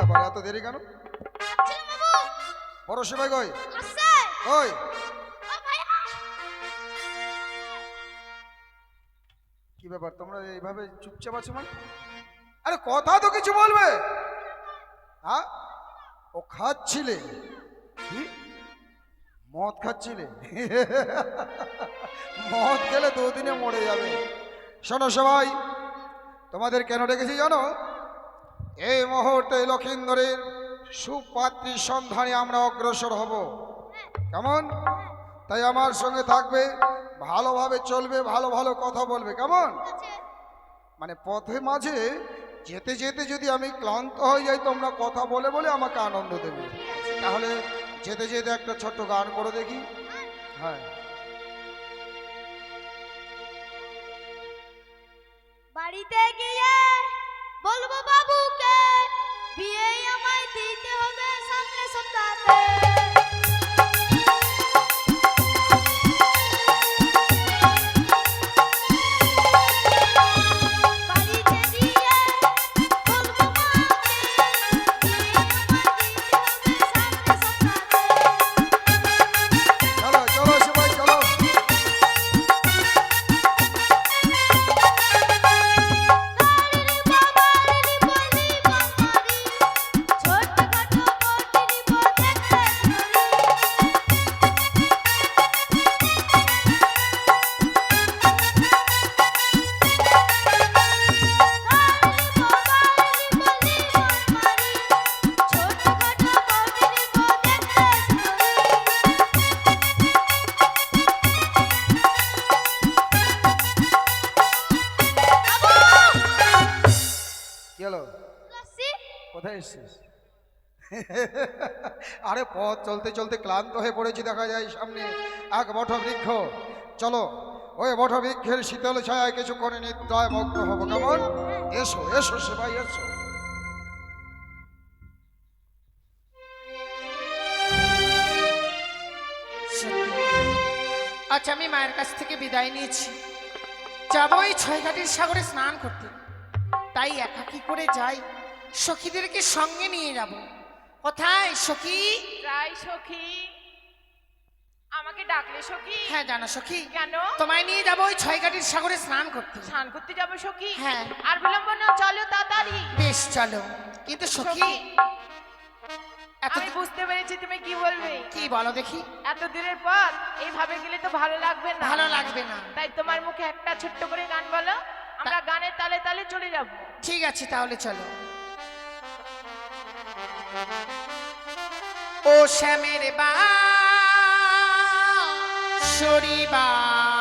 ব্যাপার এত দেরি কেন? বড় সেবাই কই? আসছে কই? কি ব্যাপার, তোমরা এইভাবে চুপচাপ আছো মানে? আরে কথা তো কিছু বলবে। হ্যাঁ ও খাচ্ছিলে। কি? মদ খাচ্ছিলে? মদ খেলে দুদিনে মরে যাবে। শোনো সবাই, তোমাদের কেন ডেকেছি জানো? এই মুহূর্তে লক্ষিন্দরের সুপাত্রীর সন্ধানে আমরা অগ্রসর হব। কেমন? তাই আমার সঙ্গে থাকবে, ভালোভাবে চলবে, ভালো ভালো কথা বলবে। কেমন? মানে পথে মাঝে যেতে যেতে যদি আমি ক্লান্ত হয়ে যাই, তোমরা কথা বলে বলে আমাকে আনন্দ দেবে। তাহলে যেতে যেতে একটা ছোট্ট গান করে দেখি। হ্যাঁ। বাড়িতে গিয়ে বলব বাবুকে বিয়ে আমায় দিতে হবে সামনে সপ্তাহে। কোথায় এসছিস আরে পথ চলতে চলতে ক্লান্ত হয়ে পড়েছি, দেখা যায় সামনে। এক বট বৃক্ষ চলো, ওই বট বৃক্ষের শীতল ছায়ায় কিছুক্ষণে নিদ্রায় মগ্ন হব। কেমন? এসো এসো সেবাই, এসো। আচ্ছা আমি মায়ের কাছ থেকে বিদায় নিয়েছি। যাব ওই ছয়ঘাটির সাগরে স্নান করতে। তাই একা কি করে যাই? সখীদেরকে সঙ্গে নিয়ে যাব। কোথায় সখী? যাই সখী। আমাকে ডাকলে সখী? হ্যাঁ জানো সখী। কেন? তোমায় নিয়ে যাব ওই ছয়ঘাটির সাগরে স্নান করতে। স্নান করতে যাব সখী? হ্যাঁ। আর বিলম্ব না চলো তাড়াতাড়ি। বেশ চলো। কিন্তু সখী আমি বুঝতে পেরেছি তুমি কি বলবে। কি বলো দেখি। এত দূরের পথ এইভাবে গেলে তো ভালো লাগবে না। ভালো লাগবে না। তাই তোমার মুখে একটা ছোট্ট করে গান বলো। আমরা গানের তালে তালে চলে যাব। ঠিক আছে তাহলে চলো। ও শ্যামের বা সরিবাজি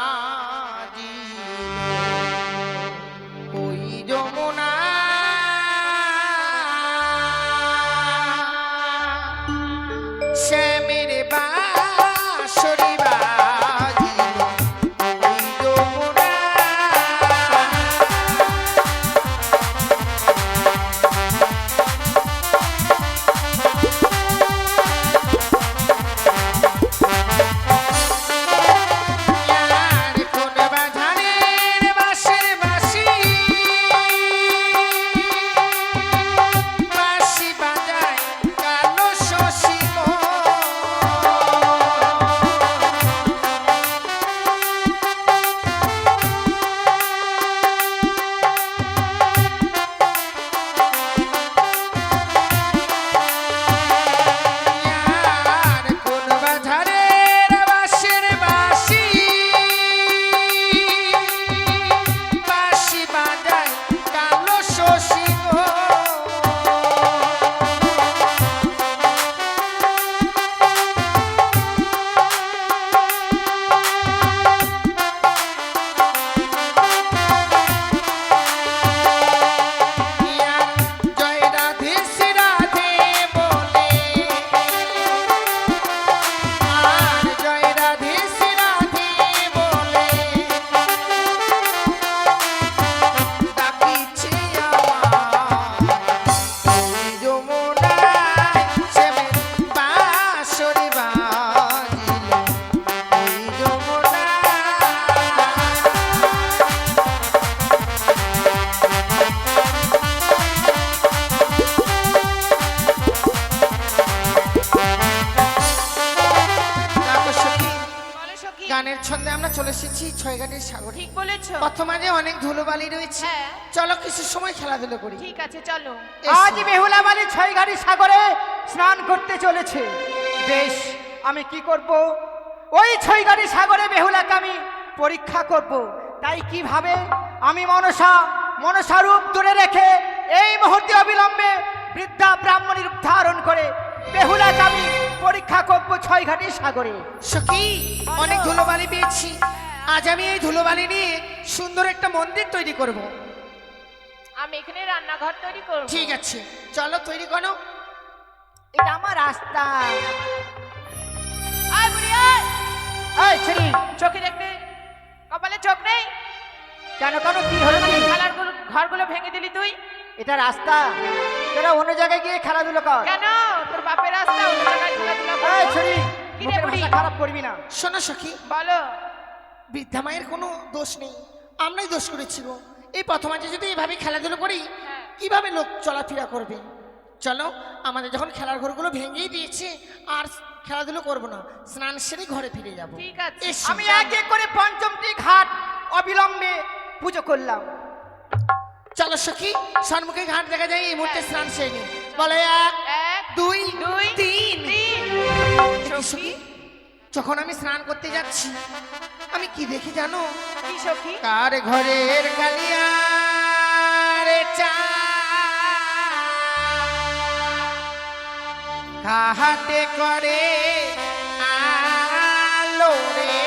বর্তমানে অনেক ধুলোবালি রয়েছে। হ্যাঁ। চলো কিছু সময় খেলাধুলো করি। ঠিক আছে চলো। আজ বেহুলা বালি ছয়ঘাটি সাগরে স্নান করতে চলেছে। বেশ আমি কি করব? ওই ছয়ঘাটি সাগরে বেহুলাকে আমি পরীক্ষা করব। তাই কীভাবে? আমি মনসা মনসা রূপ দূরে রেখে এই মুহূর্তে অবিলম্বে বৃদ্ধা ব্রাহ্মণী রূপ ধারণ করে বেহুলাকে আমি পরীক্ষা করব ছয়ঘাটি সাগরে। সখী অনেক ধুলোবালি পেয়েছি। আজ আমি এই ধুলোবালি নিয়ে সুন্দর একটা মন্দির তৈরি করব। আমি এখানে রান্নাঘর তৈরি করব। ঠিক আছে চলো তৈরি করো। এটা আমার রাস্তা। আয় বুড়ি আয়। এই ছেড়ি চোখে দেখতে। কপালে চোখ নেই। কেন কেন কি হলো কি খেলার ঘরগুলো ভেঙে দিলি তুই। এটা রাস্তা। তোরা অন্য জায়গায় গিয়ে খেলাধুলো কর। কেন? তোর বাপের রাস্তা। অন্য জায়গায় খেলাধুলা এই করব। ছেড়ি মুখের ভাষা খারাপ করবি না। শোনো সখী। বলো। বৃদ্ধা মায়ের কোনো দোষ নেই। আমরাই দোষ করেছি গো। এই প্রথম আজকে যদি এভাবে খেলাধুলো করি হ্যাঁ। কীভাবে লোক চলাফেরা করবে? চলো আমাদের যখন খেলার ঘরগুলো ভেঙেই দিয়েছে আর খেলাধুলো করব না স্নান সেরে ঘরে ফিরে যাব। ঠিক আছে। আমি এক এক করে পঞ্চমটি ঘাট অবিলম্বে পুজো করলাম। চলো সখী সন্মুখে ঘাট দেখা যায় এই মুহূর্তে স্নান সেরে নি। বলো এক দুই দুই তিন। তিন। সখী, যখন আমি স্নান করতে যাচ্ছি আমি কি দেখি জানো? কি সখী কার ঘরের কালিয়া রে চা? কাহাতে করে আলো রে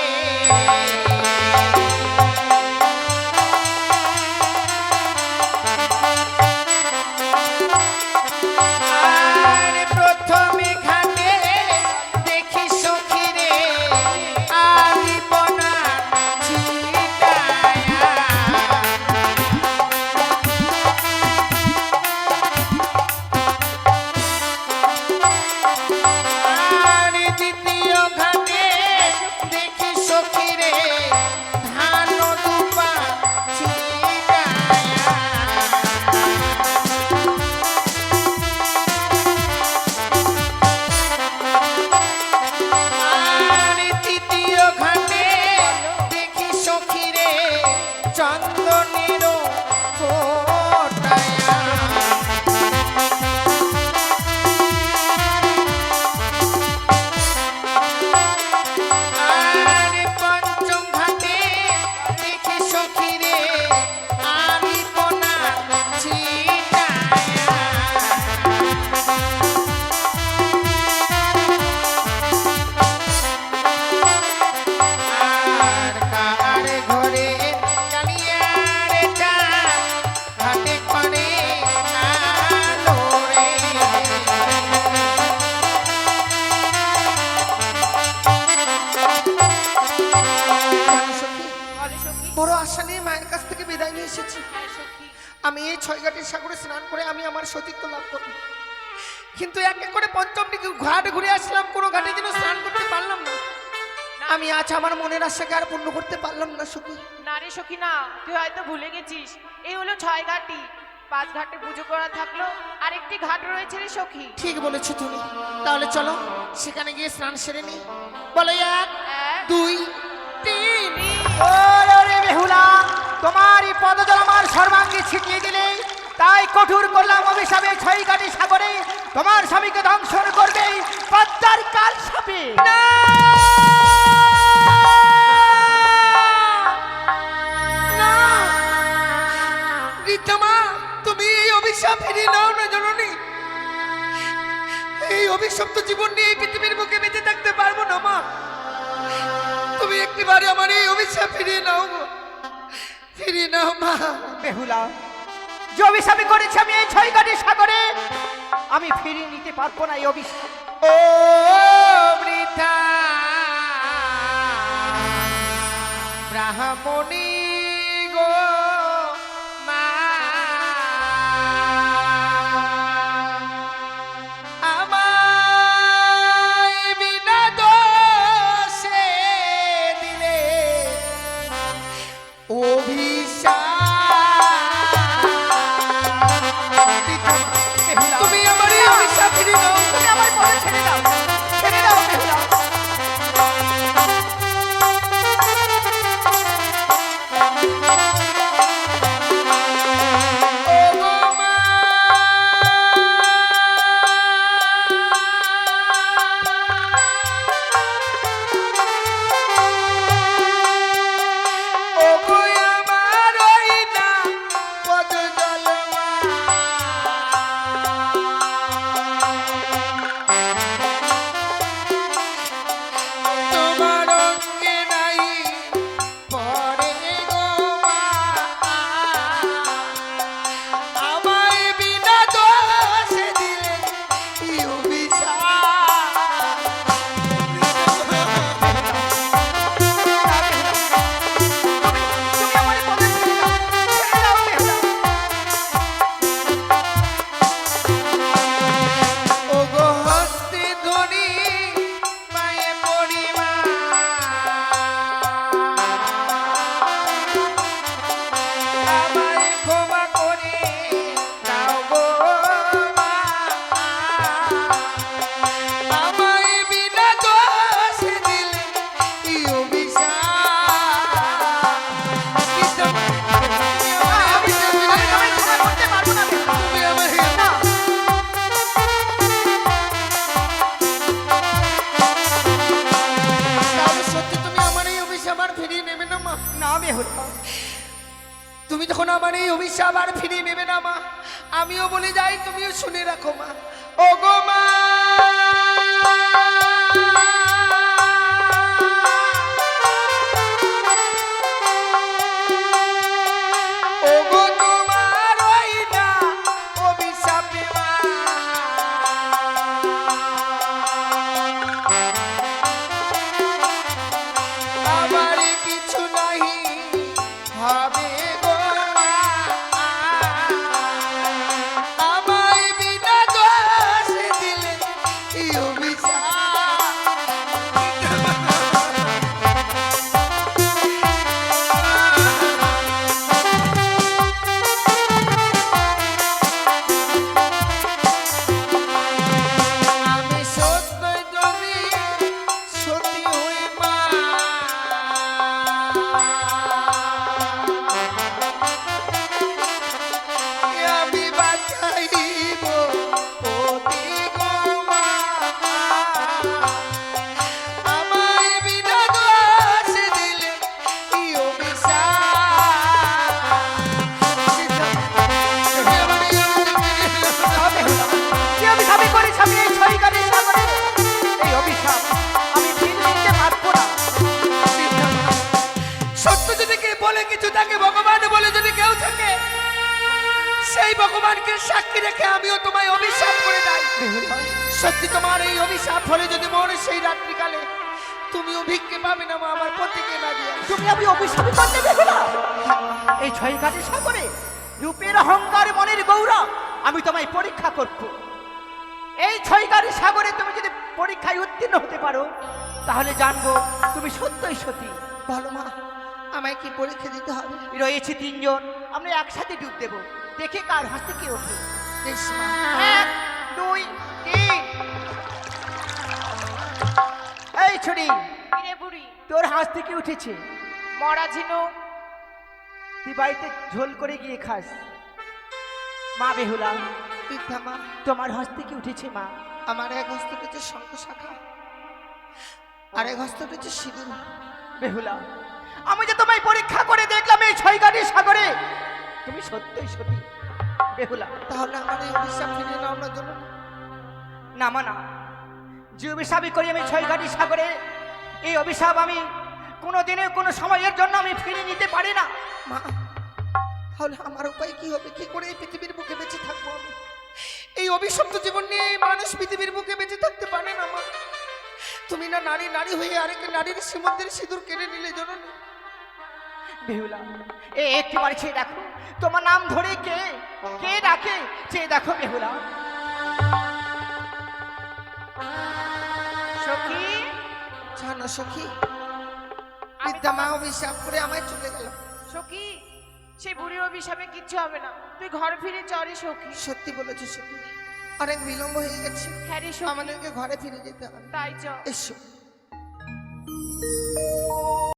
আমি আমার সতীত্ব লাভ করব কিন্তু এক এক করে পঞ্চমটি ঘাট ঘুরে আসলাম কোনো ঘাটে যেন স্নান করতে পারলাম না। আমি আজ আমার মনের আশাকে আর পূর্ণ করতে পারলাম না সখী না রে সখী না তুই হয়তো ভুলে গেছিস। এই হলো ছয় ঘাটি। পাঁচ ঘাটে পুজো করা থাকল আরেকটি ঘাট রয়েছে রে সখী। ঠিক বলেছ তুমি। তাহলে চলো সেখানে গিয়ে স্নান সেরে নি বলো এক এক দুই তিন। ওরে বেহুলা তোমারই পদজল আমার সর্বাঙ্গে ছিটিয়ে দিলে। কঠোর করলাম অভিশাপে ছয় কাটি সাগরে। তোমার স্বামীকে ধ্বংসন করবে পদ্মার কাল সাপে। তুমি এই ফিরিয়ে নাও না এই জীবন নিয়ে পৃথিবীর বুকে থাকতে পারব না, মা। তুমি আমার এই ফিরিয়ে নাও গো। ফিরিয়ে নাও, মা। বেহুলা যে অভিশাপে করেছি, আমি এই ছয় কাটি সাগরে, আমি ফিরিয়ে নিতে পারব না এই অভিশাপ। ও বৃথা। ব্রাহ্মণী গো মা। আমায় বলে যাই তুমিও শুনে রাখো মা। ভগবানকে সাক্ষী রেখে আমিও তোমায় অভিশাপ করে দেয় সত্যি তোমার এই অভিশাপ হলে যদি মরে সেই রাত্রিকালে তুমিও ভিক্ষে পাবে না মা আমার পতিকে না দিয়ে তুমি আমি করতে দেবে না? এই ছয় সাগরে রূপের অহংকার মনের গৌরব আমি তোমায় পরীক্ষা করব। এই ছয় গাড়ির সাগরে তুমি যদি পরীক্ষায় উত্তীর্ণ হতে পারো তাহলে জানব তুমি সত্যই সতী। বলো মা আমায় কি পরীক্ষা দিতে হবে? রয়েছে তিনজন আমরা একসাথে ডুব দেবো। দেখে কার হাসতে কি ওঠে? মা এক দুই তিন। এই কিরে বুড়ি? তোর হাঁস থেকে উঠেছে? মরা ঝিনুক তুই বাড়িতে ঝোল করে গিয়ে খাস। মা বেহুলা মা। তোমার হাঁস থেকে উঠেছে মা? আমার এক হস্ত উঠেছে শঙ্খ শাখা। আর এক হস্ত উঠেছে সিঁদুর। বেহুলা আমি যে তোমায় পরীক্ষা করে দেখলাম এই ছয় গাড়ির সাগরে তুমি সত্যই সত্যি বেহুলা, তাহলে আমার এই অভিশাপ ফিরিয়ে নেওয়ার জন্য না মানা যে অভিশাপই করি আমি ছয় গাড়ির সাগরে, এই অভিশাপ আমি কোনো দিনে কোনো সময়ের জন্য আমি ফিরে নিতে পারি না। মা, তাহলে আমার উপায় কি হবে? কি করে এই পৃথিবীর বুকে বেঁচে থাকব আমি? এই অভিশপ্ত জীবন নিয়ে মানুষ পৃথিবীর বুকে বেঁচে থাকতে পারে না, মা। তুমি না নারী নারী হয়ে আরেক নারীর শ্রীমন্দির সিঁদুর কেড়ে নিলে জননী বেহুলা এ একটিবার চেয়ে দেখো তোমার নাম ধরে কে? কে ডাকে? চেয়ে দেখো বেহুলা। সখী জানো সখী বিদ্যা মা অভিশাপ করে আমায় চলে গেল। সখী সেই বুড়ির অভিশাপে কিচ্ছু হবে না। তুই ঘর ফিরে চরে সখী। সত্যি বলেছ সখী অনেক বিলম্ব হয়ে গেছে। হ্যাঁ রে সখী। আমাদেরকে ঘরে ফিরে যেতে হবে। তাই চ। এসো।